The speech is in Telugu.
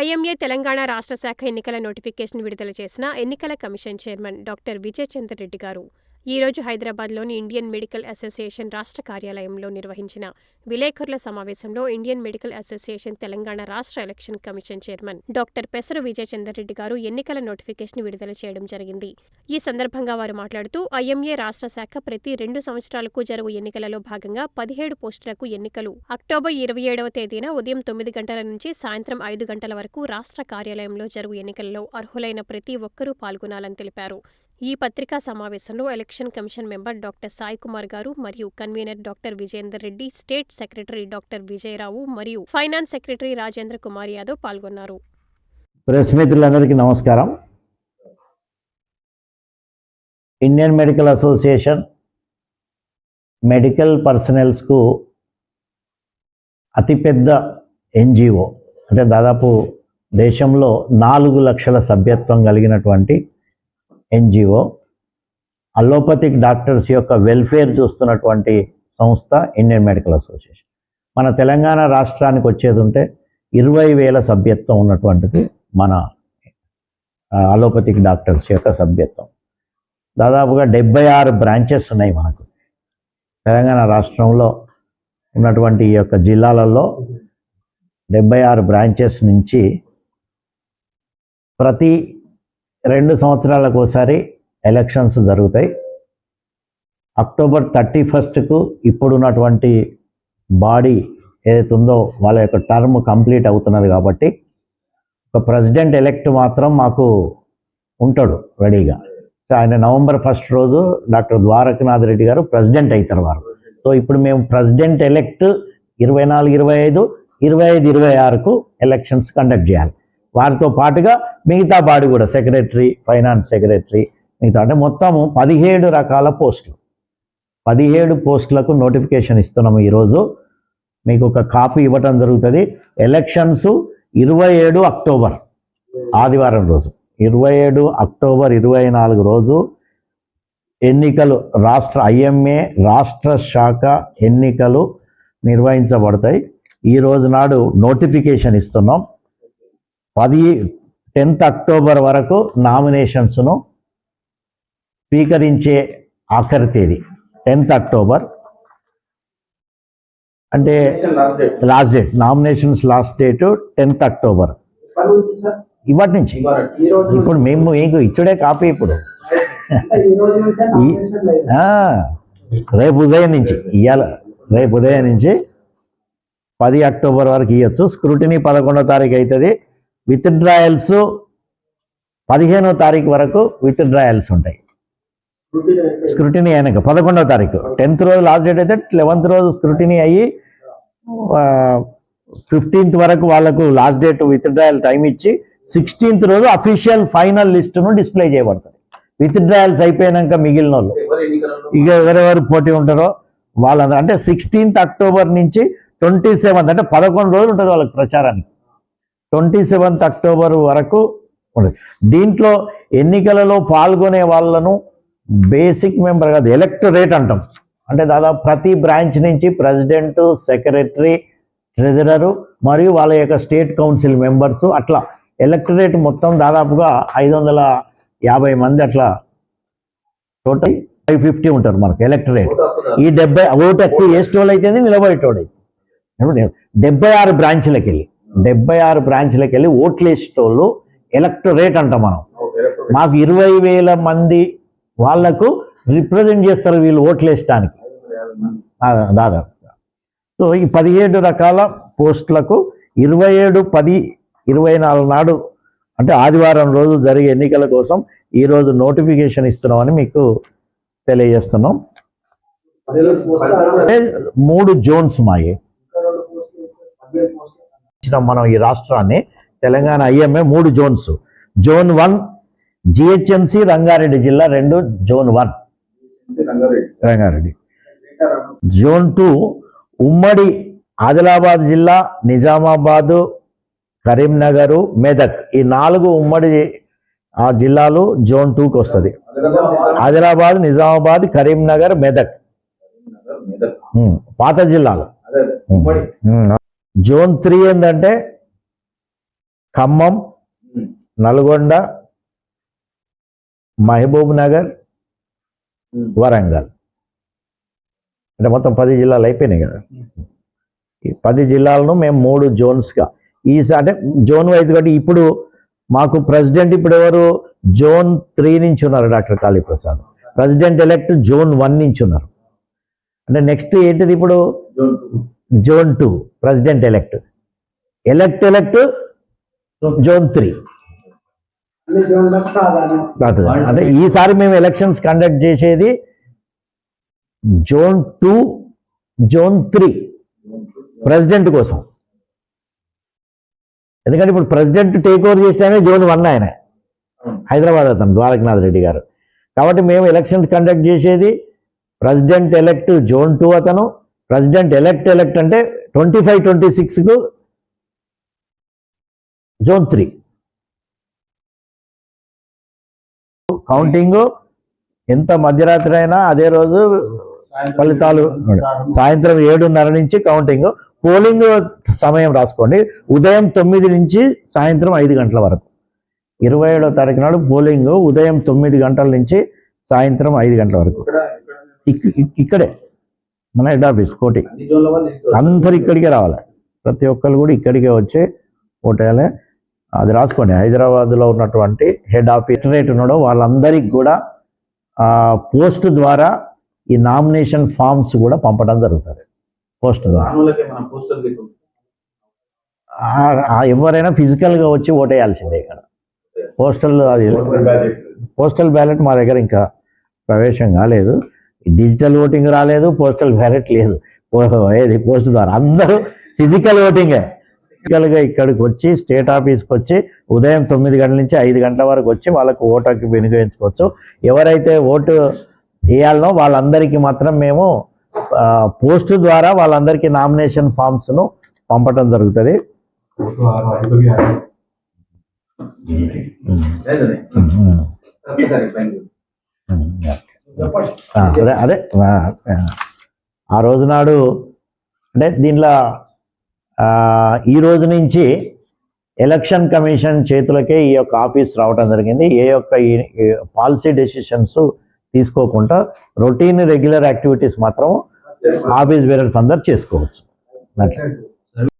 ఐఎంఏ తెలంగాణ రాష్ట్ర శాఖ ఎన్నికల నోటిఫికేషన్ విడుదల చేసిన ఎన్నికల commission chairman doctor Vijay Reddy garu. ఈ రోజు హైదరాబాద్లోని ఇండియన్ మెడికల్ అసోసియేషన్ రాష్ట్ర కార్యాలయంలో నిర్వహించిన విలేకరుల సమావేశంలో ఇండియన్ మెడికల్ అసోసియేషన్ తెలంగాణ రాష్ట్ర ఎలక్షన్ కమిషన్ చైర్మన్ డాక్టర్ పెసరు విజయ్ రెడ్డి గారు ఎన్నికల నోటిఫికేషన్ విడుదల చేయడం జరిగింది. ఈ సందర్భంగా వారు మాట్లాడుతూ ఐఎంఏ రాష్ట్ర శాఖ ప్రతి రెండు సంవత్సరాలకు జరుగు ఎన్నికలలో భాగంగా పదిహేడు పోస్టులకు ఎన్నికలు. అక్టోబర్ ఇరవై ఏడవ తేదీన ఉదయం తొమ్మిది గంటల నుంచి సాయంత్రం ఐదు గంటల వరకు రాష్ట్ర కార్యాలయంలో జరుగు ఎన్నికలలో అర్హులైన ప్రతి ఒక్కరూ పాల్గొనాలని తెలిపారు. ఈ పత్రికా సమావేశంలో election commission member doctor Sai Kumar garu మరియు convener doctor Vijayender Reddy state secretary doctor Vijayarao మరియు ఫైనాన్స్ సెక్రటరీ రాజేంద్ర కుమార్ యాదవ్ పాల్గొన్నారు. ప్రెస్ మిత్రులందరికీ నమస్కారం. ఇండియన్ మెడికల్ అసోసియేషన్ మెడికల్ పర్సనల్స్కు అతిపెద్ద ఎన్జిఓ అంటే దాదాపు దేశంలో నాలుగు లక్షల సభ్యత్వం కలిగినటువంటి ఎన్జిఓ అలోపతిక్ డాక్టర్స్ యొక్క వెల్ఫేర్ చూస్తున్నటువంటి సంస్థ ఇండియన్ మెడికల్ అసోసియేషన్. మన తెలంగాణ రాష్ట్రానికి వచ్చేది ఉంటే ఇరవై వేల సభ్యత్వం ఉన్నటువంటిది మన అలోపతిక్ డాక్టర్స్ యొక్క సభ్యత్వం. దాదాపుగా డెబ్బై ఆరు బ్రాంచెస్ ఉన్నాయి మనకు. తెలంగాణ రాష్ట్రంలో ఉన్నటువంటి ఈ యొక్క జిల్లాలలో డెబ్బై ఆరు బ్రాంచెస్ నుంచి ప్రతి రెండు సంవత్సరాలకు ఒకసారి ఎలక్షన్స్ జరుగుతాయి. అక్టోబర్ థర్టీ ఫస్ట్కు ఇప్పుడున్నటువంటి బాడీ ఏదైతే ఉందో వాళ్ళ యొక్క టర్మ్ కంప్లీట్ అవుతున్నది కాబట్టి ఒక ప్రెసిడెంట్ ఎలెక్ట్ మాత్రం మాకు ఉంటాడు రెడీగా. సో ఆయన నవంబర్ ఫస్ట్ రోజు డాక్టర్ ద్వారకనాథ్ రెడ్డి గారు ప్రెసిడెంట్ అవుతారు వారు. సో ఇప్పుడు మేము ప్రెసిడెంట్ ఎలెక్ట్ ఇరవై నాలుగు ఇరవై ఐదు ఇరవై ఐదు ఇరవై ఆరుకు ఎలక్షన్స్ కండక్ట్ చేయాలి. వారితో పాటుగా మిగతా బాడీ కూడా సెక్రటరీ ఫైనాన్స్ సెక్రటరీ మిగతా అంటే మొత్తము పదిహేడు రకాల పోస్టులు. పదిహేడు పోస్టులకు నోటిఫికేషన్ ఇస్తున్నాము ఈరోజు. మీకు ఒక కాపీ ఇవ్వటం జరుగుతుంది. ఎలక్షన్స్ ఇరవై ఏడు అక్టోబర్ ఆదివారం రోజు. ఇరవై ఏడు అక్టోబర్ ఇరవై నాలుగు రోజు ఎన్నికలు రాష్ట్ర ఐఎంఏ రాష్ట్ర శాఖ ఎన్నికలు నిర్వహించబడతాయి. ఈ రోజు నాడు నోటిఫికేషన్ ఇస్తున్నాం. పది టెన్త్ అక్టోబర్ వరకు నామినేషన్స్ను స్వీకరించే ఆఖరి తేదీ టెన్త్ అక్టోబర్. అంటే last date nominations last date tenth October. ఇవాటి నుంచి ఇప్పుడు మేము మీకు ఇచ్చుడే కాపీ ఇప్పుడు. రేపు ఉదయం నుంచి ఇవాళ రేపు ఉదయం నుంచి పది అక్టోబర్ వరకు ఇవ్వచ్చు స్క్రూటినీ పదకొండో తారీఖు అవుతుంది విత్ డ్రాయల్స్ పదిహేనో తారీఖు వరకు విత్ డ్రాయల్స్ ఉంటాయి. స్క్రూటినీ అయినాక పదకొండో తారీఖు. టెన్త్ రోజు లాస్ట్ డేట్ అయితే లెవెన్త్ రోజు స్క్రూటినీ అయ్యి ఫిఫ్టీన్త్ వరకు వాళ్ళకు last date withdrawal time ఇచ్చి సిక్స్టీన్త్ రోజు అఫీషియల్ ఫైనల్ లిస్టును డిస్ప్లే చేయబడుతుంది విత్ డ్రాయల్స్ అయిపోయినాక మిగిలిన వాళ్ళు ఇక ఎవరెవరు పోటీ ఉంటారో వాళ్ళందరూ అంటే సిక్స్టీన్త్ అక్టోబర్ నుంచి ట్వంటీ సెవెంత్ అంటే పదకొండు రోజులు ఉంటుంది వాళ్ళకి ప్రచారానికి. ట్వంటీ సెవెంత్ అక్టోబర్ వరకు ఉంటుంది. దీంట్లో ఎన్నికలలో పాల్గొనే వాళ్ళను బేసిక్ మెంబర్ కాదు ఎలక్టరేట్ అంటాం. అంటే దాదాపు ప్రతి బ్రాంచ్ నుంచి ప్రెసిడెంట్ సెక్రటరీ ట్రెజరరు మరియు వాళ్ళ యొక్క స్టేట్ కౌన్సిల్ మెంబర్స్ అట్లా ఎలక్టరేట్ మొత్తం దాదాపుగా ఐదు వందల యాభై మంది అట్లా టోటల్ ఫైవ్ ఫిఫ్టీ ఉంటారు మనకు ఎలక్టరేట్. ఈ డెబ్బై ఓటు ఎక్కువ వేసేటోళ్ళు అయితే. నిలబడేటోడు డెబ్బై ఆరు బ్రాంచ్లకి వెళ్ళి డెబ్బై ఆరు బ్రాంచ్లకి వెళ్ళి ఓట్లు వేసేటోళ్ళు ఎలక్టరేట్ అంటాం మనం. మాకు ఇరవై వేల మంది వాళ్ళకు రిప్రజెంట్ చేస్తారు వీళ్ళు ఓట్లు వేయడానికి యాభై మంది. దాదాపుగా సో ఈ పదిహేడు రకాల పోస్టులకు ఇరవై ఏడు పది ఇరవై నాలుగు నాడు అంటే ఆదివారం రోజు జరిగే ఎన్నికల కోసం ఈరోజు నోటిఫికేషన్ ఇస్తున్నామని మీకు తెలియజేస్తున్నాం. మూడు జోన్స్ మాయి ఇంకా రెండు పోస్టులు వేశారు. పదిహేను పోస్టులు ఇచ్చినాం మనం ఈ రాష్ట్రాన్ని. తెలంగాణ ఐఎంఏ మూడు zones. Zone one GHMC Rangareddy జిల్లా రెండు zone one. Rangareddy. Zone two ఉమ్మడి ఆదిలాబాద్ జిల్లా నిజామాబాదు కరీంనగరు మెదక్. ఈ నాలుగు ఉమ్మడి ఆ జిల్లాలు జోన్ టూకి వస్తుంది. ఆదిలాబాద్, నిజామాబాద్ కరీంనగర్ మెదక్. పాత జిల్లాలు. జోన్ త్రీ ఏంటంటే ఖమ్మం. నల్గొండ మహబూబ్ నగర్. వరంగల్. అంటే మొత్తం పది జిల్లాలు అయిపోయినాయి కదా. ఈ పది జిల్లాలను మేము మూడు జోన్స్గా. ఈ అంటే జోన్ వైజ్ కాబట్టి ఇప్పుడు మాకు ప్రెసిడెంట్ ఇప్పుడు ఎవరు? జోన్ త్రీ నుంచి ఉన్నారు doctor Kaliprasad. President elect zone one నుంచి ఉన్నారు. అంటే నెక్స్ట్ ఏంటిది ఇప్పుడు? Zone two. President elect. Elect elect zone three. అంటే ఈసారి మేము ఎలక్షన్స్ కండక్ట్ చేసేది zone two zone three. President కోసం. ఎందుకంటే ఇప్పుడు ప్రెసిడెంట్ టేక్ ఓవర్ చేసిన జోన్ వన్ ఆయన. హైదరాబాద్ అతను ద్వారకనాథ్ రెడ్డి గారు. కాబట్టి మేము ఎలక్షన్స్ కండక్ట్ చేసేది ప్రెసిడెంట్ ఎలెక్ట్ జోన్ టూ అతను. ప్రెసిడెంట్ ఎలెక్ట్ ఎలెక్ట్ అంటే ట్వంటీ ఫైవ్ ట్వంటీ సిక్స్కు జోన్ త్రీ. కౌంటింగ్ ఎంత మధ్యరాత్రి అయినా అదే రోజు ఫలితాలు సాయంత్రం ఏడున్నర నుంచి కౌంటింగ్. పోలింగ్ సమయం రాసుకోండి. ఉదయం తొమ్మిది నుంచి సాయంత్రం ఐదు గంటల వరకు. ఇరవై ఏడో తారీఖు నాడు పోలింగ్ ఉదయం తొమ్మిది గంటల నుంచి సాయంత్రం ఐదు గంటల వరకు. ఇక్కడ ఇక్కడ ఇక్- ఇక్- ఇక్కడే మన హెడ్ ఆఫీస్ కోటి. అందరు ఇక్కడికే రావాలి. ప్రతి ఒక్కరు కూడా ఇక్కడికే వచ్చి ఓటేయాలి. అది రాసుకోండి. హైదరాబాద్లో ఉన్నటువంటి హెడ్ ఆఫీస్ రేట్ ఉన్నాడో వాళ్ళందరికీ కూడా పోస్ట్ ద్వారా ఈ నామినేషన్ ఫామ్స్ కూడా పంపడం జరుగుతుంది. పోస్ట్ ద్వారా. ఎవరైనా ఫిజికల్గా వచ్చి ఓటేయాల్సిందే ఇక్కడ. పోస్టల్ అది పోస్టల్ బ్యాలెట్ మా దగ్గర ఇంకా ప్రవేశం కాలేదు. డిజిటల్ ఓటింగ్ రాలేదు పోస్టల్ బ్యాలెట్ లేదు. ఏది పోస్ట్ ద్వారా. అందరూ ఫిజికల్ ఓటింగే. ఫిజికల్గా ఇక్కడికి వచ్చి స్టేట్ ఆఫీస్కి వచ్చి ఉదయం తొమ్మిది గంటల నుంచి ఐదు గంటల వరకు వచ్చి వాళ్ళకు ఓటుకి వినియోగించుకోవచ్చు. ఎవరైతే ఓటు వేయాలనో వాళ్ళందరికీ మాత్రం మేము పోస్ట్ ద్వారా వాళ్ళందరికీ నామినేషన్ ఫామ్స్ను పంపటం జరుగుతుంది. లేదండి ఉమ్. అదే అదే. ఆ, రోజు నాడు అంటే దీనిలో ఈ రోజు నుంచి ఎలక్షన్ కమిషన్ చేతులకే ఈ యొక్క ఆఫీస్ రావటం జరిగింది. ఏ యొక్క ఈ పాలసీ డెసిషన్స్ తీసుకోకుండా రొటీన్ రెగ్యులర్ యాక్టివిటీస్ మాత్రం ఆఫీస్ బేరర్స్ అందరు చేసుకోవచ్చు. అట్లా.